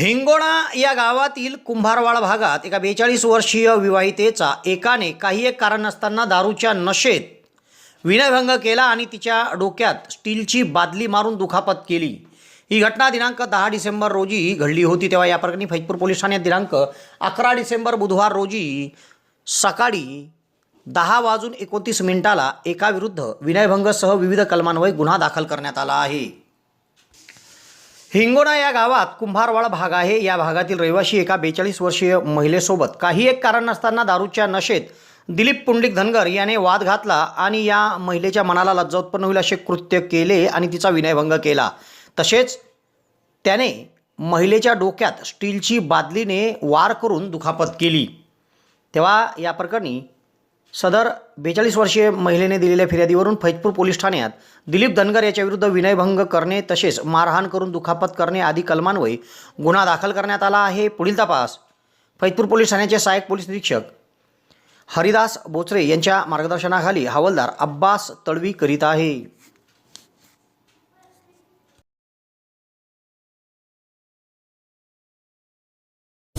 हिंगोणा या गावातील कुंभारवाड भागात एका बेचाळीस वर्षीय विवाहितेचा एकाने काही एक कारण नसताना दारूच्या नशेत विनयभंग केला आणि तिच्या डोक्यात स्टीलची बादली मारून दुखापत केली. ही घटना दिनांक दहा डिसेंबर रोजी घडली होती. तेव्हा या प्रकरणी फैजपूर पोलीस ठाण्यात दिनांक अकरा डिसेंबर बुधवार रोजी सकाळी दहा वाजून एकोणतीस मिनिटाला एकाविरुद्ध विनयभंगसह विविध कलमांवर गुन्हा दाखल करण्यात आला आहे. हिंगोणा या गावात कुंभारवाड भाग आहे. या भागातील रहिवासी एका बेचाळीस वर्षीय महिलेसोबत काही एक कारण नसताना दारूच्या नशेत दिलीप पुंडलिक धनगर याने वाद घातला आणि या महिलेच्या मनाला लज्जा उत्पन्न होईल असे कृत्य केले आणि तिचा विनयभंग केला. तसेच त्याने महिलेच्या डोक्यात स्टीलची बादलीने वार करून दुखापत केली. तेव्हा या प्रकरणी सदर बेचाळीस वर्षीय महिलेने दिलेल्या फिर्यादीवरून फैजपूर पोलीस ठाण्यात दिलीप धनगर याच्याविरुद्ध विनयभंग करणे तसेच मारहाण करून दुखापत करणे आदी कलमान्वये गुन्हा दाखल करण्यात आला आहे. पुढील तपास. फैजपूर पोलीस ठाण्याचे सहाय्यक पोलीस निरीक्षक हरिदास बोचरे यांच्या मार्गदर्शनाखाली हवालदार अब्बास तळवी करीत आहे.